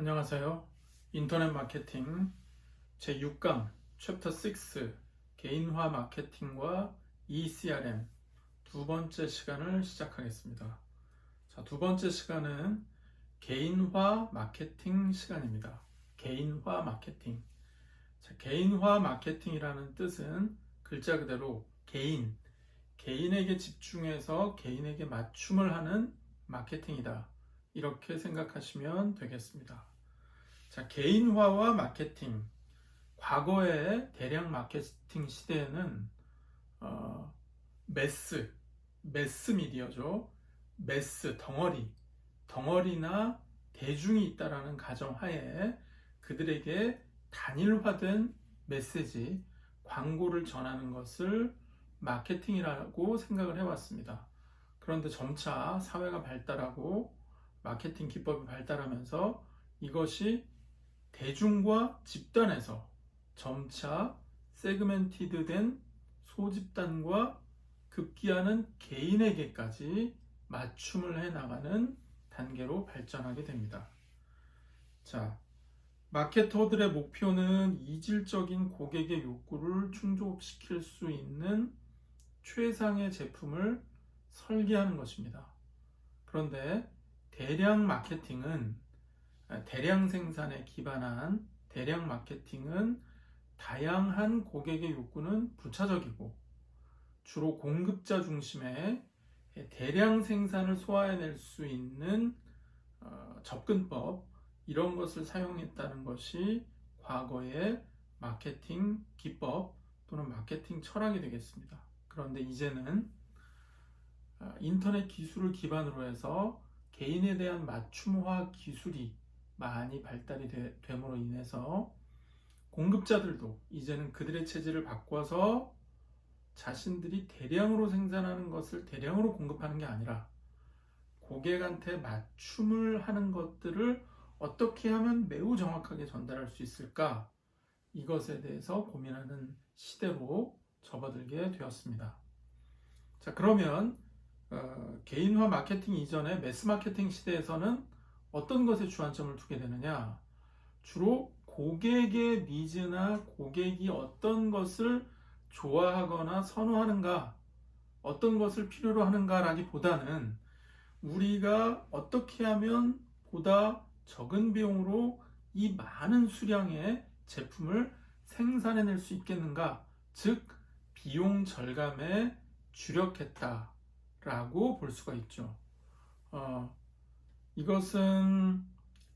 안녕하세요. 인터넷 마케팅 제6강 챕터 6 개인화 마케팅과 ECRM 두 번째 시간을 시작하겠습니다. 자, 두 번째 시간은 개인화 마케팅 시간입니다. 개인화 마케팅. 자, 개인화 마케팅이라는 뜻은 글자 그대로 개인, 개인에게 집중해서 개인에게 맞춤을 하는 마케팅이다. 이렇게 생각하시면 되겠습니다. 자, 개인화와 마케팅. 과거의 대량 마케팅 시대에는 어, 매스, 매스 미디어죠. 매스, 덩어리, 덩어리나 대중이 있다라는 가정하에 그들에게 단일화된 메시지, 광고를 전하는 것을 마케팅이라고 생각을 해왔습니다. 그런데 점차 사회가 발달하고 마케팅 기법이 발달하면서 이것이 대중과 집단에서 점차 세그멘티드 된 소집단과 급기야는 개인에게까지 맞춤을 해 나가는 단계로 발전하게 됩니다. 자, 마케터들의 목표는 이질적인 고객의 욕구를 충족시킬 수 있는 최상의 제품을 설계하는 것입니다. 그런데 대량 마케팅은 대량 생산에 기반한 대량 마케팅은 다양한 고객의 욕구는 부차적이고 주로 공급자 중심의 대량 생산을 소화해낼 수 있는 어, 접근법 이런 것을 사용했다는 것이 과거의 마케팅 기법 또는 마케팅 철학이 되겠습니다. 그런데 이제는 어, 인터넷 기술을 기반으로 해서 개인에 대한 맞춤화 기술이 많이 발달이 되, 됨으로 인해서 공급자들도 이제는 그들의 체질을 바꿔서 자신들이 대량으로 생산하는 것을 대량으로 공급하는 게 아니라 고객한테 맞춤을 하는 것들을 어떻게 하면 매우 정확하게 전달할 수 있을까? 이것에 대해서 고민하는 시대로 접어들게 되었습니다. 자, 그러면 어, 개인화 마케팅 이전에 매스 마케팅 시대에서는 어떤 것에 주안점을 두게 되느냐? 주로 고객의 니즈나 고객이 어떤 것을 좋아하거나 선호하는가, 어떤 것을 필요로 하는가라기보다는 우리가 어떻게 하면 보다 적은 비용으로 이 많은 수량의 제품을 생산해낼 수 있겠는가, 즉 비용 절감에 주력했다라고 볼 수가 있죠. 어, 이것은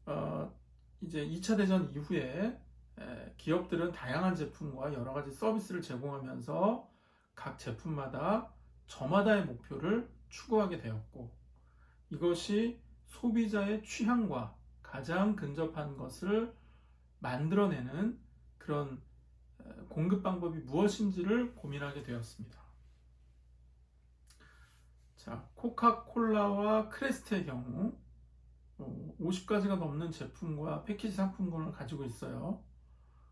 어, 이제 2차 대전 이후에 기업들은 다양한 제품과 여러 가지 서비스를 제공하면서 각 제품마다 저마다의 목표를 추구하게 되었고 이것이 소비자의 취향과 가장 근접한 것을 만들어내는 그런 공급 방법이 무엇인지를 고민하게 되었습니다. 자, 코카콜라와 크레스트의 경우 50가지가 어, 넘는 제품과 패키지 상품군을 가지고 있어요.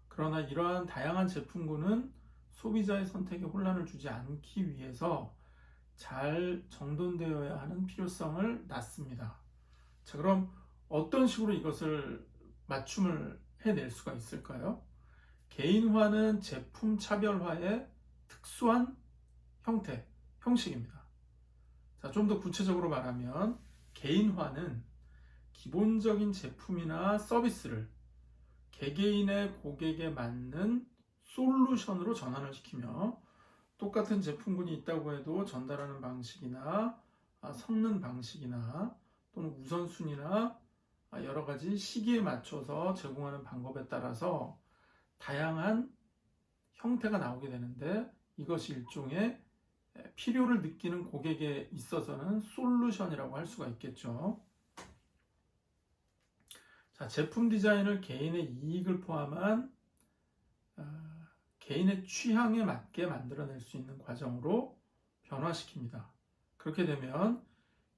그러나 이러한 다양한 제품군은 소비자의 선택에 혼란을 주지 않기 위해서 잘 정돈되어야 하는 필요성을 낳습니다. 자, 그럼 어떤 식으로 이것을 맞춤을 해낼 수가 있을까요? 개인화는 제품 차별화의 특수한 형태, 형식입니다. 자, 좀 더 구체적으로 말하면 개인화는 기본적인 제품이나 서비스를 개개인의 고객에 맞는 솔루션으로 전환을 시키며 똑같은 제품군이 있다고 해도 전달하는 방식이나 아, 섞는 방식이나 또는 우선순위나 아, 여러 가지 시기에 맞춰서 제공하는 방법에 따라서 다양한 형태가 나오게 되는데 이것이 일종의 필요를 느끼는 고객에 있어서는 솔루션이라고 할 수가 있겠죠. 자, 제품 디자인을 개인의 이익을 포함한 어, 개인의 취향에 맞게 만들어낼 수 있는 과정으로 변화시킵니다. 그렇게 되면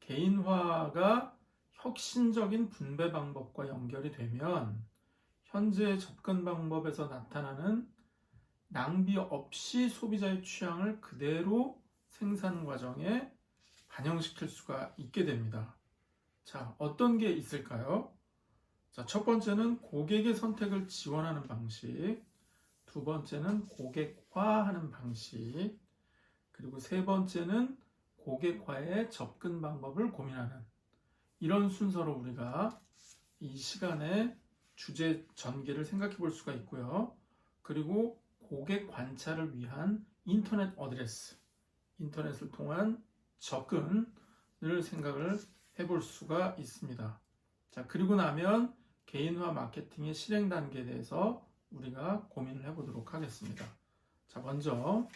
개인화가 혁신적인 분배 방법과 연결이 되면 현재 접근 방법에서 나타나는 낭비 없이 소비자의 취향을 그대로 생산 과정에 반영시킬 수가 있게 됩니다. 자, 어떤 게 있을까요? 자, 첫 번째는 고객의 선택을 지원하는 방식. 두 번째는 고객화하는 방식. 그리고 세 번째는 고객화의 접근 방법을 고민하는 이런 순서로 우리가 이 시간에 주제 전개를 생각해 볼 수가 있고요. 그리고 고객 관찰을 위한 인터넷 어드레스, 인터넷을 통한 접근을 생각을 해볼 수가 있습니다. 자, 그리고 나면 개인화 마케팅의 실행 단계에 대해서 우리가 고민을 해보도록 하겠습니다. 자, 먼저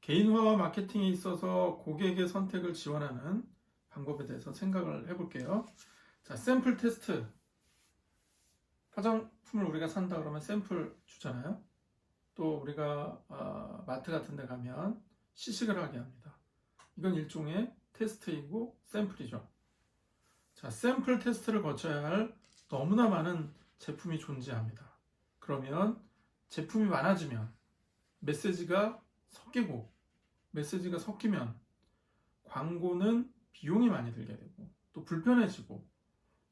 개인화 마케팅에 있어서 고객의 선택을 지원하는 방법에 대해서 생각을 해볼게요. 자, 샘플 테스트. 화장품을 우리가 산다 그러면 샘플 주잖아요. 또 우리가 아, 마트 같은 데 가면 시식을 하게 합니다. 이건 일종의 테스트이고 샘플이죠. 자, 샘플 테스트를 거쳐야 할 너무나 많은 제품이 존재합니다. 그러면 제품이 많아지면 메시지가 섞이고 메시지가 섞이면 광고는 비용이 많이 들게 되고 또 불편해지고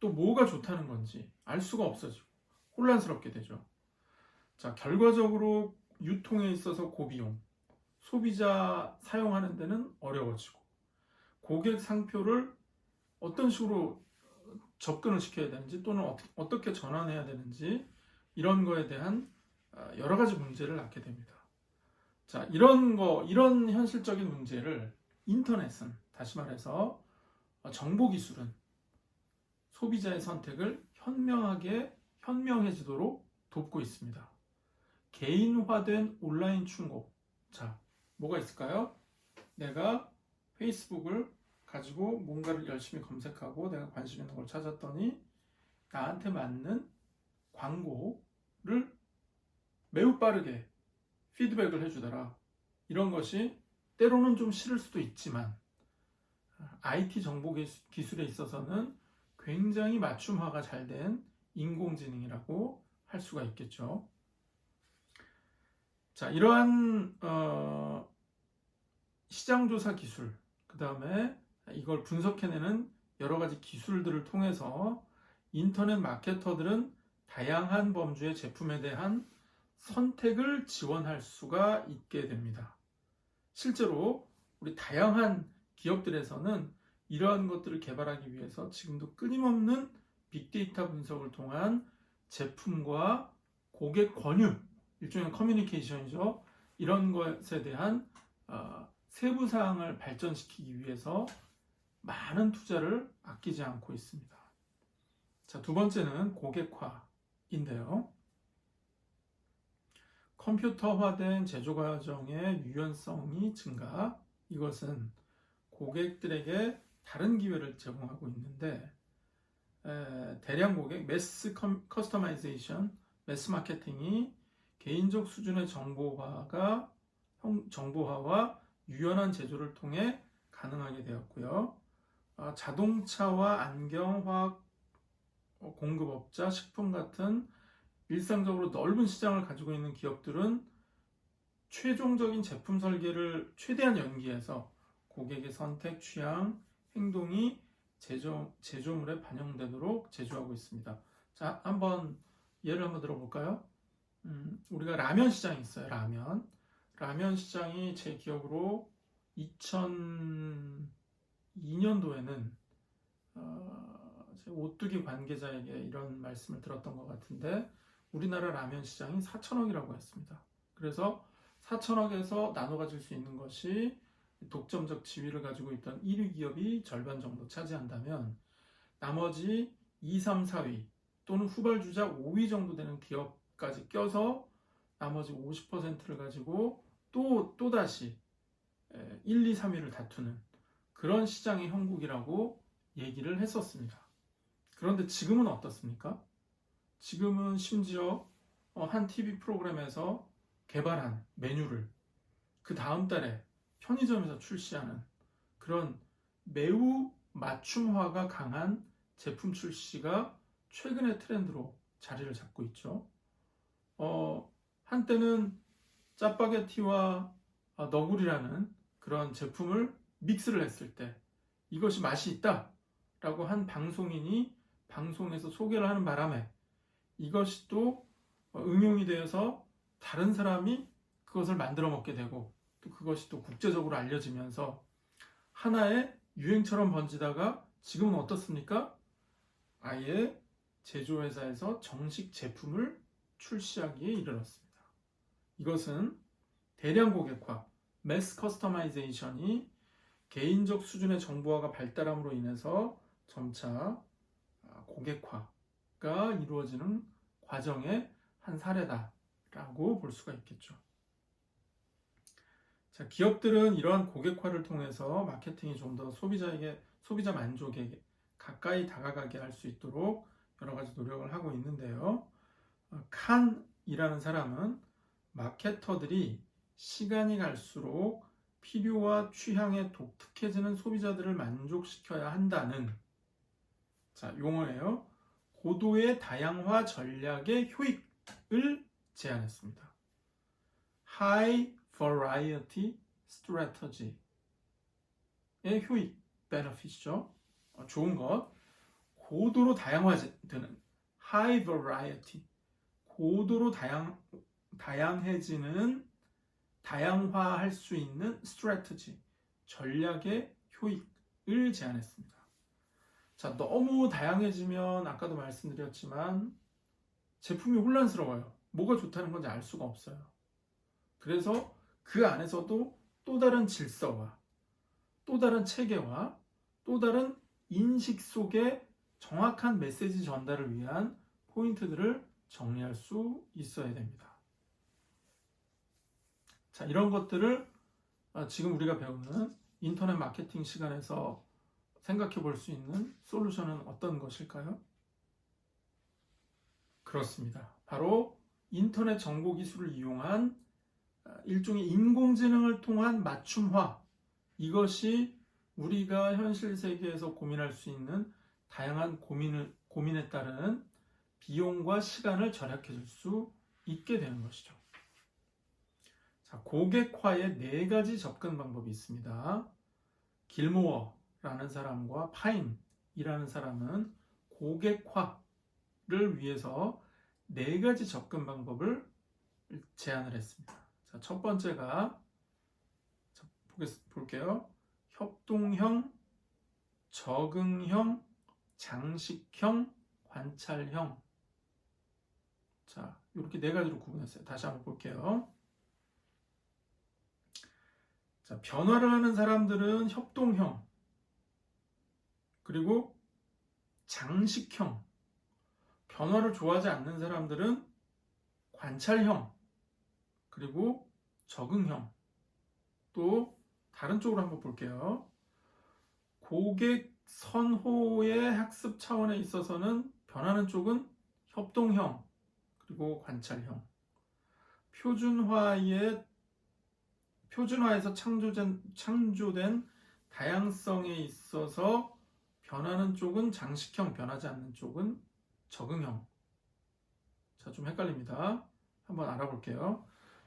또 뭐가 좋다는 건지 알 수가 없어지고 혼란스럽게 되죠. 자, 결과적으로 유통에 있어서 고비용, 소비자 사용하는 데는 어려워지고 고객 상표를 어떤 식으로 접근을 시켜야 되는지 또는 어 떻게, 어떻게 전환해야 되는지 이런 거에 대한 아, 여러 가지 문제를 낳게 됩니다. 자, 이런 거, 이런 현실적인 문제를 인터넷은 다시 말해서 어, 정보 기술은 소비자의 선택을 현명하게 현명해지도록 돕고 있습니다. 개인화된 온라인 충고. 자, 뭐가 있을까요? 내가 페이스북을 가지고 뭔가를 열심히 검색하고 내가 관심 있는 걸 찾았더니 나한테 맞는 광고를 매우 빠르게 피드백을 해주더라. 이런 것이 때로는 좀 싫을 수도 있지만 IT 정보 기술에 있어서는 굉장히 맞춤화가 잘 된 인공지능이라고 할 수가 있겠죠. 자, 이러한 어, 시장조사 기술, 그 다음에 이걸 분석해내는 여러 가지 기술들을 통해서 인터넷 마케터들은 다양한 범주의 제품에 대한 선택을 지원할 수가 있게 됩니다. 실제로 우리 다양한 기업들에서는 이러한 것들을 개발하기 위해서 지금도 끊임없는 빅데이터 분석을 통한 제품과 고객 권유, 일종의 커뮤니케이션이죠. 이런 것에 대한 어, 세부 사항을 발전시키기 위해서 많은 투자를 아끼지 않고 있습니다. 자, 두 번째는 고객화인데요. 컴퓨터화된 제조 과정의 유연성이 증가. 이것은 고객들에게 다른 기회를 제공하고 있는데 에, 대량 고객, 매스 커스터마이제이션, 매스 마케팅이 개인적 수준의 정보화가 정보화와 유연한 제조를 통해 가능하게 되었고요. 아, 자동차와 안경, 화학 어, 공급업자, 식품 같은 일상적으로 넓은 시장을 가지고 있는 기업들은 최종적인 제품 설계를 최대한 연기해서 고객의 선택, 취향, 행동이 제조, 제조물에 반영되도록 제조하고 있습니다. 자, 한번 예를 한번 들어볼까요? 음, 우리가 라면 시장이 있어요. 라면. 라면 시장이 제 기억으로 2002년도에는 어, 제 오뚜기 관계자에게 이런 말씀을 들었던 것 같은데 우리나라 라면 시장이 4천억이라고 했습니다. 그래서 4천억에서 나눠 가질 수 있는 것이 독점적 지위를 가지고 있던 1위 기업이 절반 정도 차지한다면 나머지 2, 3, 4위 또는 후발주자 5위 정도 되는 기업까지 껴서 나머지 50%를 가지고 또, 또다시 1, 2, 3위를 다투는 그런 시장의 형국이라고 얘기를 했었습니다. 그런데 지금은 어떻습니까? 지금은 심지어 어, 한 TV 프로그램에서 개발한 메뉴를 그 다음 달에 편의점에서 출시하는 그런 매우 맞춤화가 강한 제품 출시가 최근의 트렌드로 자리를 잡고 있죠. 어, 한때는 짜파게티와 어, 너구리라는 그런 제품을 믹스를 했을 때 이것이 맛이 있다 라고 한 방송인이 방송에서 소개를 하는 바람에 이것이 또 응용이 되어서 다른 사람이 그것을 만들어 먹게 되고 또 그것이 또 국제적으로 알려지면서 하나의 유행처럼 번지다가 지금은 어떻습니까? 아예 제조회사에서 정식 제품을 출시하기에 이르렀습니다. 이것은 대량 고객화, 매스 커스터마이제이션이 개인적 수준의 정보화가 발달함으로 인해서 점차 고객화가 이루어지는 과정의 한 사례다라고 볼 수가 있겠죠. 자, 기업들은 이러한 고객화를 통해서 마케팅이 좀 더 소비자에게 소비자 만족에 가까이 다가가게 할 수 있도록 여러 가지 노력을 하고 있는데요. 어, 칸이라는 사람은 마케터들이 시간이 갈수록 필요와 취향에 독특해지는 소비자들을 만족시켜야 한다는 자, 용어예요. 고도의 다양화 전략의 효익을 제안했습니다. High Variety Strategy의 효익, benefit이죠. 어, 좋은 것. 고도로 다양화되는 High Variety, 고도로 다양, 다양해지는 다양화할 수 있는 strategy, 전략의 효익을 제안했습니다. 자, 너무 다양해지면 아까도 말씀드렸지만 제품이 혼란스러워요. 뭐가 좋다는 건지 알 수가 없어요. 그래서 그 안에서도 또 다른 질서와 또 다른 체계와 또 다른 인식 속에 정확한 메시지 전달을 위한 포인트들을 정리할 수 있어야 됩니다. 자, 이런 것들을 아, 지금 우리가 배우는 인터넷 마케팅 시간에서 생각해 볼 수 있는 솔루션은 어떤 것일까요? 그렇습니다. 바로 인터넷 정보 기술을 이용한 아, 일종의 인공지능을 통한 맞춤화. 이것이 우리가 현실 세계에서 고민할 수 있는 다양한 고민을, 고민에 따른 비용과 시간을 절약해 줄 수 있게 되는 것이죠. 자, 고객화의 네 가지 접근 방법이 있습니다. 길모어라는 사람과 파인이라는 사람은 고객화를 위해서 네 가지 접근 방법을 제안을 했습니다. 자, 첫 번째가 자, 볼게요. 협동형, 적응형, 장식형, 관찰형. 자, 이렇게 네 가지로 구분했어요. 다시 한번 볼게요. 자, 변화를 하는 사람들은 협동형, 그리고 장식형, 변화를 좋아하지 않는 사람들은 관찰형, 그리고 적응형, 또 다른 쪽으로 한번 볼게요. 고객 선호의 학습 차원에 있어서는 변하는 쪽은 협동형, 그리고 관찰형. 표준화의 표준화에서 창조된, 창조된 다양성에 있어서 변하는 쪽은 장식형, 변하지 않는 쪽은 적응형. 자, 좀 헷갈립니다. 한번 알아볼게요.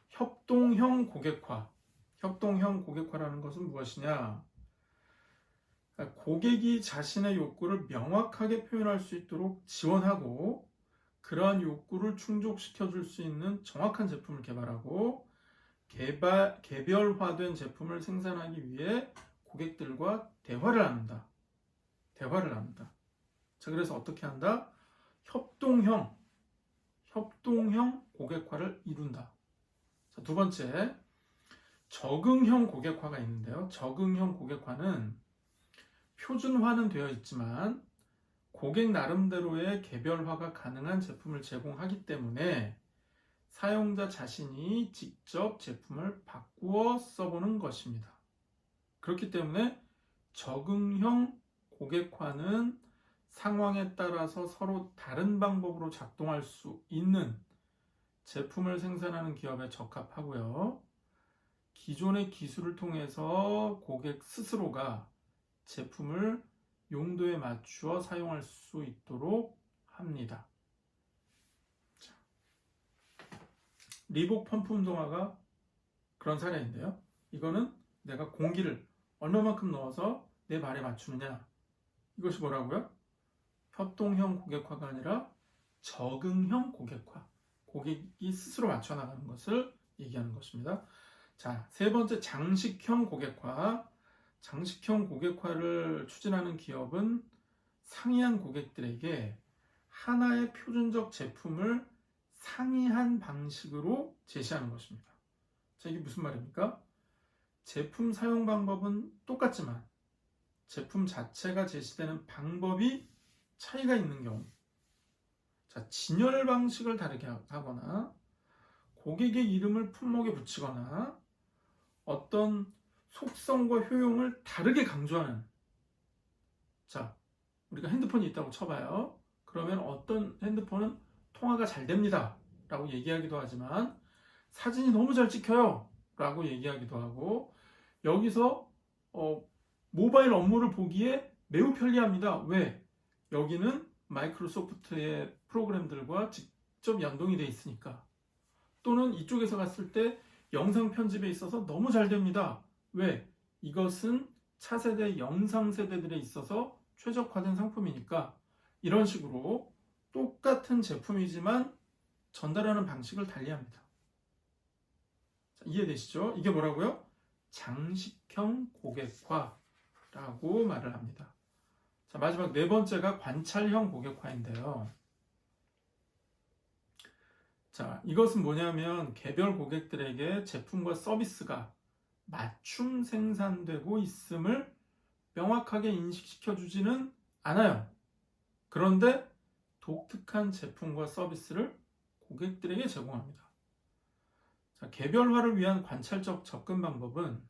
협동형 고객화. 협동형 고객화라는 것은 무엇이냐? 고객이 자신의 욕구를 명확하게 표현할 수 있도록 지원하고 그러한 욕구를 충족시켜 줄 수 있는 정확한 제품을 개발하고 개발, 개별화된 제품을 생산하기 위해 고객들과 대화를 나눈다. 대화를 나눈다. 자, 그래서 어떻게 한다? 협동형, 협동형 고객화를 이룬다. 자, 두 번째, 적응형 고객화가 있는데요. 적응형 고객화는 표준화는 되어 있지만 고객 나름대로의 개별화가 가능한 제품을 제공하기 때문에 사용자 자신이 직접 제품을 바꾸어 써보는 것입니다. 그렇기 때문에 적응형 고객화는 상황에 따라서 서로 다른 방법으로 작동할 수 있는 제품을 생산하는 기업에 적합하고요. 기존의 기술을 통해서 고객 스스로가 제품을 용도에 맞추어 사용할 수 있도록 합니다. 리복 펌프 운동화가 그런 사례인데요. 이거는 내가 공기를 얼마만큼 넣어서 내 발에 맞추느냐. 이것이 뭐라고요? 협동형 고객화가 아니라 적응형 고객화. 고객이 스스로 맞춰 나가는 것을 얘기하는 것입니다. 자, 세 번째 장식형 고객화. 장식형 고객화를 추진하는 기업은 상이한 고객들에게 하나의 표준적 제품을 상이한 방식으로 제시하는 것입니다. 자, 이게 무슨 말입니까? 제품 사용 방법은 똑같지만 제품 자체가 제시되는 방법이 차이가 있는 경우. 자, 진열 방식을 다르게 하거나 고객의 이름을 품목에 붙이거나 어떤 속성과 효용을 다르게 강조하는 자, 우리가 핸드폰이 있다고 쳐봐요. 그러면 어떤 핸드폰은 통화가 잘 됩니다. 라고 얘기하기도 하지만 사진이 너무 잘 찍혀요. 라고 얘기하기도 하고 여기서 어, 모바일 업무를 보기에 매우 편리합니다. 왜? 여기는 마이크로소프트의 프로그램들과 직접 연동이 돼 있으니까. 또는 이쪽에서 갔을 때 영상 편집에 있어서 너무 잘 됩니다. 왜? 이것은 차세대 영상 세대들에 있어서 최적화된 상품이니까 이런 식으로 똑같은 제품이지만 전달하는 방식을 달리합니다. 자, 이해되시죠? 이게 뭐라고요? 장식형 고객화라고 말을 합니다. 자, 마지막 네 번째가 관찰형 고객화인데요. 자, 이것은 뭐냐면 개별 고객들에게 제품과 서비스가 맞춤 생산되고 있음을 명확하게 인식시켜 주지는 않아요. 그런데 독특한 제품과 서비스를 고객들에게 제공합니다. 자, 개별화를 위한 관찰적 접근 방법은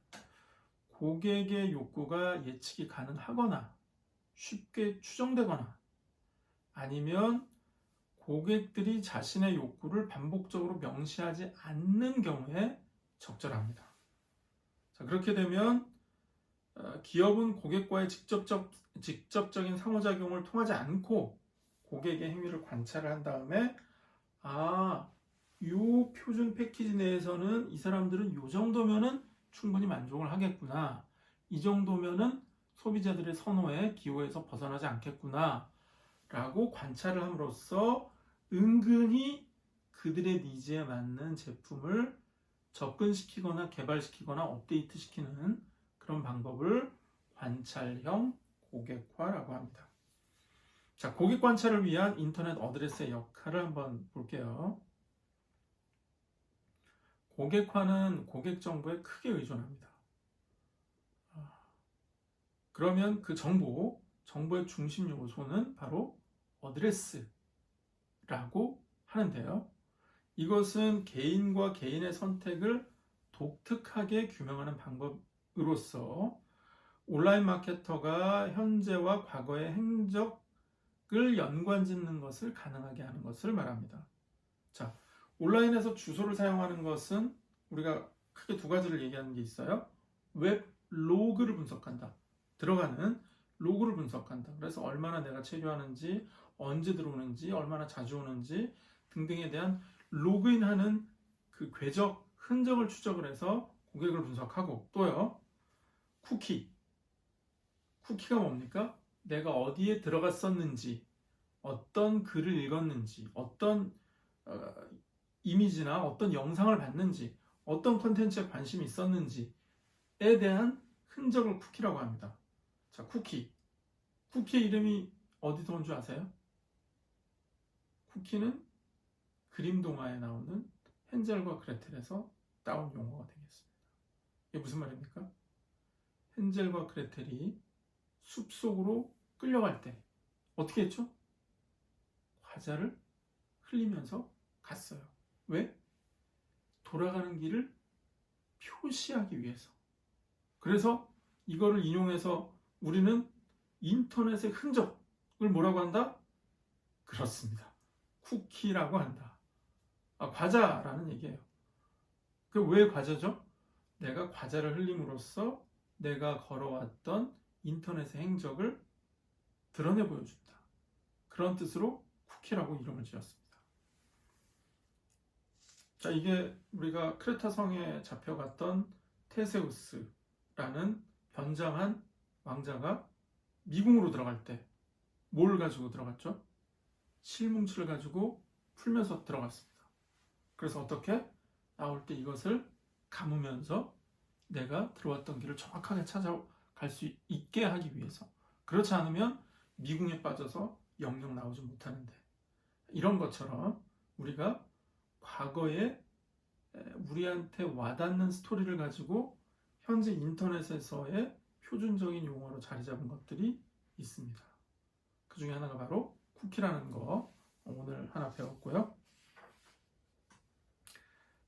고객의 욕구가 예측이 가능하거나 쉽게 추정되거나 아니면 고객들이 자신의 욕구를 반복적으로 명시하지 않는 경우에 적절합니다. 자, 그렇게 되면 어, 기업은 고객과의 직접적, 직접적인 상호작용을 통하지 않고 고객의 행위를 관찰을 한 다음에 아, 요 표준 패키지 내에서는 이 사람들은 요 정도면은 충분히 만족을 하겠구나. 이 정도면은 소비자들의 선호에 기호에서 벗어나지 않겠구나. 라고 관찰을 함으로써 은근히 그들의 니즈에 맞는 제품을 접근시키거나 개발시키거나 업데이트시키는 그런 방법을 관찰형 고객화라고 합니다. 자, 고객 관찰을 위한 인터넷 어드레스의 역할을 한번 볼게요. 고객화는 고객 정보에 크게 의존합니다. 아, 그러면 그 정보, 정보의 중심 요소는 바로 어드레스라고 하는데요. 이것은 개인과 개인의 선택을 독특하게 규명하는 방법으로서 온라인 마케터가 현재와 과거의 행적 을 연관 짓는 것을 가능하게 하는 것을 말합니다. 자, 온라인에서 주소를 사용하는 것은 우리가 크게 두 가지를 얘기하는 게 있어요. 웹 로그를 분석한다. 들어가는 로그를 분석한다. 그래서 얼마나 내가 체류하는지, 언제 들어오는지, 얼마나 자주 오는지 등등에 대한 로그인하는 그 궤적 흔적을 추적을 해서 고객을 분석하고 또요. 쿠키. 쿠키가 뭡니까? 내가 어디에 들어갔었는지, 어떤 글을 읽었는지, 어떤 어, 이미지나 어떤 영상을 봤는지, 어떤 컨텐츠에 관심이 있었는지에 대한 흔적을 쿠키라고 합니다. 자, 쿠키. 쿠키의 이름이 어디서 온 줄 아세요? 쿠키는 그림 동화에 나오는 헨젤과 그레텔에서 따온 용어가 되겠습니다. 이게 무슨 말입니까? 헨젤과 그레텔이 숲속으로 끌려갈 때 어떻게 했죠? 과자를 흘리면서 갔어요. 왜? 돌아가는 길을 표시하기 위해서. 그래서 이거를 인용해서 우리는 인터넷의 흔적을 뭐라고 한다? 그렇습니다. 쿠키라고 한다. 아, 과자라는 얘기예요. 그 왜 과자죠? 내가 과자를 흘림으로써 내가 걸어왔던 인터넷의 행적을 드러내 보여준다. 그런 뜻으로 쿠키라고 이름을 지었습니다. 자, 이게 우리가 크레타 성에 잡혀갔던 테세우스라는 변장한 왕자가 미궁으로 들어갈 때 뭘 가지고 들어갔죠? 실뭉치를 가지고 풀면서 들어갔습니다. 그래서 어떻게 나올 때 이것을 감으면서 내가 들어왔던 길을 정확하게 찾아갈 수 있게 하기 위해서 그렇지 않으면 미궁에 빠져서 영영 나오지 못하는데 이런 것처럼 우리가 과거에 우리한테 와닿는 스토리를 가지고 현재 인터넷에서의 표준적인 용어로 자리 잡은 것들이 있습니다. 그 중에 하나가 바로 쿠키라는 거 오늘 하나 배웠고요.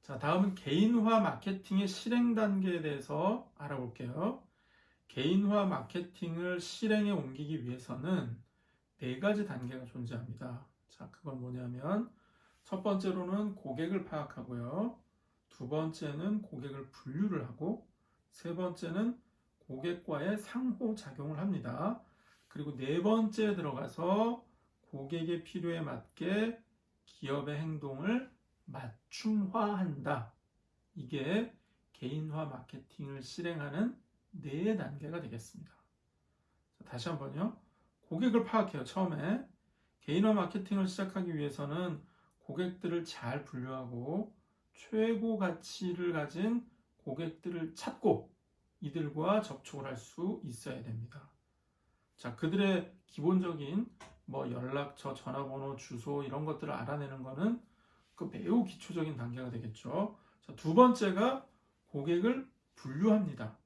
자, 다음은 개인화 마케팅의 실행 단계에 대해서 알아볼게요. 개인화 마케팅을 실행에 옮기기 위해서는 네 가지 단계가 존재합니다. 자, 그건 뭐냐면 첫 번째로는 고객을 파악하고요. 두 번째는 고객을 분류를 하고 세 번째는 고객과의 상호작용을 합니다. 그리고 네 번째 들어가서 고객의 필요에 맞게 기업의 행동을 맞춤화한다. 이게 개인화 마케팅을 실행하는 네 단계가 되겠습니다. 자, 다시 한번요. 고객을 파악해요. 처음에 개인화 마케팅을 시작하기 위해서는 고객들을 잘 분류하고 최고 가치를 가진 고객들을 찾고 이들과 접촉을 할 수 있어야 됩니다. 자, 그들의 기본적인 뭐 연락처, 전화번호, 주소 이런 것들을 알아내는 거는 그 매우 기초적인 단계가 되겠죠. 자, 두 번째가 고객을 분류합니다.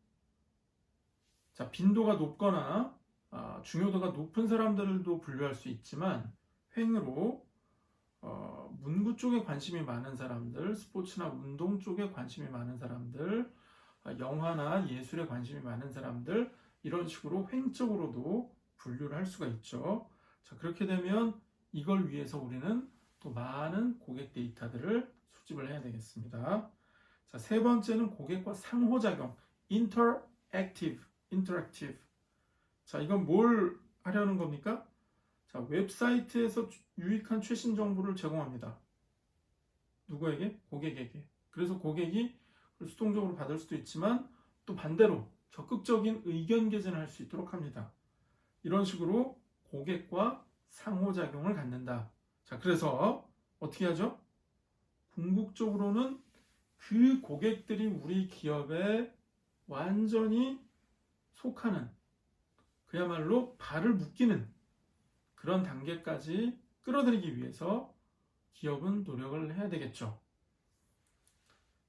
자, 빈도가 높거나 아, 중요도가 높은 사람들도 분류할 수 있지만 횡으로 어, 문구 쪽에 관심이 많은 사람들, 스포츠나 운동 쪽에 관심이 많은 사람들, 아, 영화나 예술에 관심이 많은 사람들 이런 식으로 횡적으로도 분류를 할 수가 있죠. 자, 그렇게 되면 이걸 위해서 우리는 또 많은 고객 데이터들을 수집을 해야 되겠습니다. 자, 세 번째는 고객과 상호작용, interactive, interactive. 자, 이건 뭘 하려는 겁니까? 자, 웹사이트에서 유익한 최신 정보를 제공합니다. 누구에게? 고객에게. 그래서 고객이 수동적으로 받을 수도 있지만 또 반대로 적극적인 의견 개진을 할 수 있도록 합니다. 이런 식으로 고객과 상호작용을 갖는다. 자, 그래서 어떻게 하죠? 궁극적으로는 그 고객들이 우리 기업에 완전히 속하는 그야말로 발을 묶이는 그런 단계까지 끌어들이기 위해서 기업은 노력을 해야 되겠죠.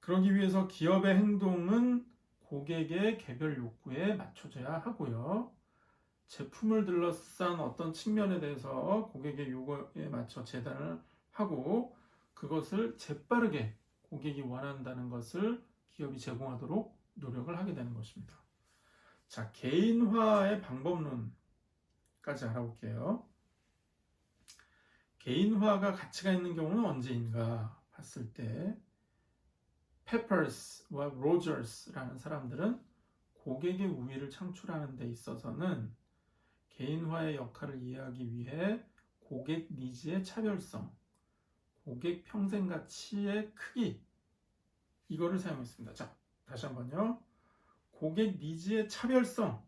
그러기 위해서 기업의 행동은 고객의 개별 욕구에 맞춰져야 하고요. 제품을 둘러싼 어떤 측면에 대해서 고객의 요구에 맞춰 재단을 하고 그것을 재빠르게 고객이 원한다는 것을 기업이 제공하도록 노력을 하게 되는 것입니다. 자, 개인화의 방법론까지 알아볼게요. 개인화가 가치가 있는 경우는 언제인가 봤을 때 페퍼스와 로저스라는 사람들은 고객의 우위를 창출하는 데 있어서는 개인화의 역할을 이해하기 위해 고객 니즈의 차별성, 고객 평생 가치의 크기 이거를 사용했습니다. 자, 다시 한번요. 고객 니즈의 차별성.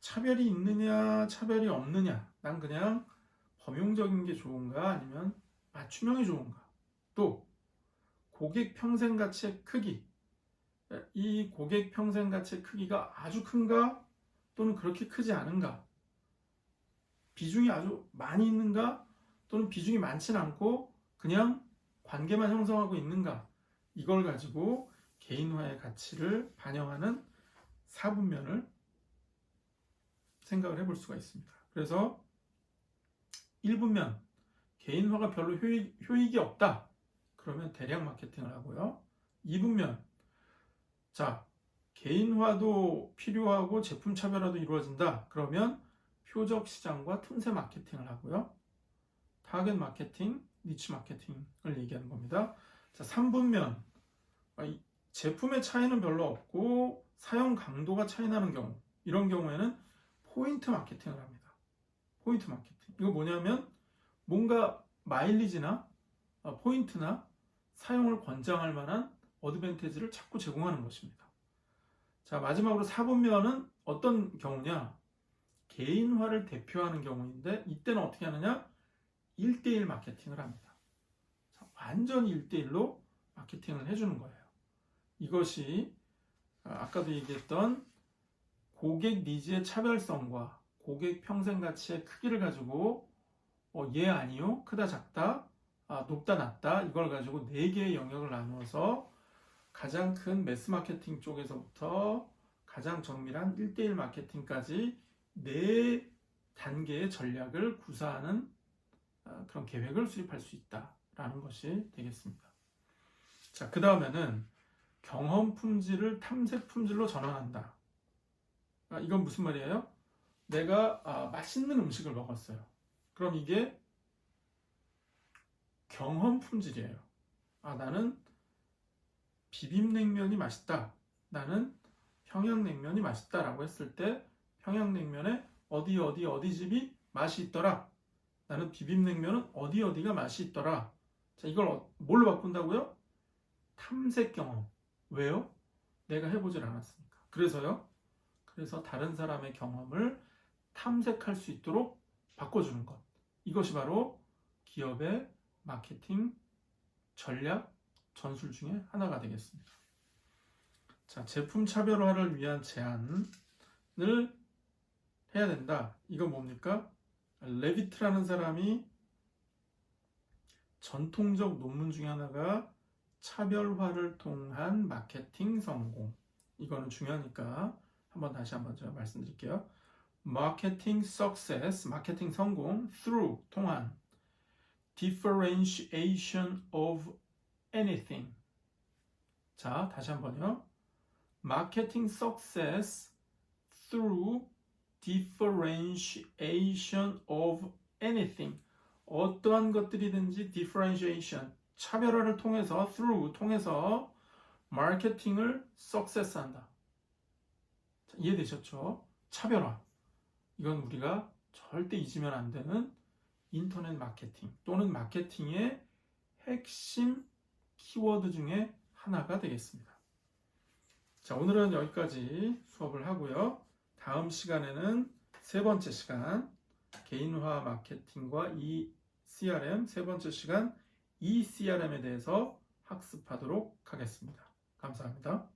차별이 있느냐, 차별이 없느냐. 난 그냥 범용적인 게 좋은가 아니면 맞춤형이 좋은가. 또 고객 평생 가치의 크기. 이 고객 평생 가치의 크기가 아주 큰가 또는 그렇게 크지 않은가. 비중이 아주 많이 있는가 또는 비중이 많지는 않고 그냥 관계만 형성하고 있는가 이걸 가지고 개인화의 가치를 반영하는 사분면을 생각을 해볼 수가 있습니다. 그래서 1분면 개인화가 별로 효익, 효익이 없다. 그러면 대량 마케팅을 하고요. 2분면 자 개인화도 필요하고 제품 차별화도 이루어진다. 그러면 표적 시장과 틈새 마케팅을 하고요. 타겟 마케팅, 니치 마케팅을 얘기하는 겁니다. 자, 3분면 아, 제품의 차이는 별로 없고 사용 강도가 차이 나는 경우 이런 경우에는 포인트 마케팅을 합니다. 포인트 마케팅. 이거 뭐냐면 뭔가 마일리지나 어, 포인트나 사용을 권장할 만한 어드밴티지를 자꾸 제공하는 것입니다. 자, 마지막으로 4분면은 어떤 경우냐? 개인화를 대표하는 경우인데 이때는 어떻게 하느냐? 1대1 마케팅을 합니다. 자, 완전히 1대1로 마케팅을 해주는 거예요. 이것이 아, 아까도 얘기했던 고객 니즈의 차별성과 고객 평생 가치의 크기를 가지고 어, 예 아니요 크다 작다 아, 높다 낮다 이걸 가지고 네 개의 영역을 나누어서 가장 큰 매스 마케팅 쪽에서부터 가장 정밀한 1대1 마케팅까지 네 단계의 전략을 구사하는 아, 그런 계획을 수립할 수 있다라는 것이 되겠습니다. 자, 그 다음에는 경험 품질을 탐색 품질로 전환한다. 아, 이건 무슨 말이에요? 내가 아, 맛있는 음식을 먹었어요. 그럼 이게 경험 품질이에요. 아, 나는 비빔냉면이 맛있다. 나는 평양냉면이 맛있다라고 했을 때 평양냉면에 어디 어디 어디 집이 맛이 있더라. 나는 비빔냉면은 어디 어디가 맛이 있더라. 자, 이걸 어- 뭘로 바꾼다고요? 탐색 경험. 왜요? 내가 해보질 않았으니까. 그래서요. 그래서 다른 사람의 경험을 탐색할 수 있도록 바꿔주는 것. 이것이 바로 기업의 마케팅 전략 전술 중에 하나가 되겠습니다. 자, 제품 차별화를 위한 제안을 해야 된다. 이건 뭡니까? 레비트라는 사람이 전통적 논문 중에 하나가 차별화를 통한 마케팅 성공. 이거는 중요하니까 한번 다시 한번 제가 말씀드릴게요. 마케팅 success, 마케팅 성공 through 통한 differentiation of anything. 자, 다시 한번요. 마케팅 success through differentiation of anything. 어떠한 것들이든지 differentiation, 차별화를 통해서 through 통해서 마케팅을 success 한다. 자, 이해되셨죠? 차별화. 이건 우리가 절대 잊으면 안 되는 인터넷 마케팅 또는 마케팅의 핵심 키워드 중에 하나가 되겠습니다. 자, 오늘은 여기까지 수업을 하고요. 다음 시간에는 세 번째 시간 개인화 마케팅과 이 CRM 세 번째 시간 이 CRM에 대해서 학습하도록 하겠습니다. 감사합니다.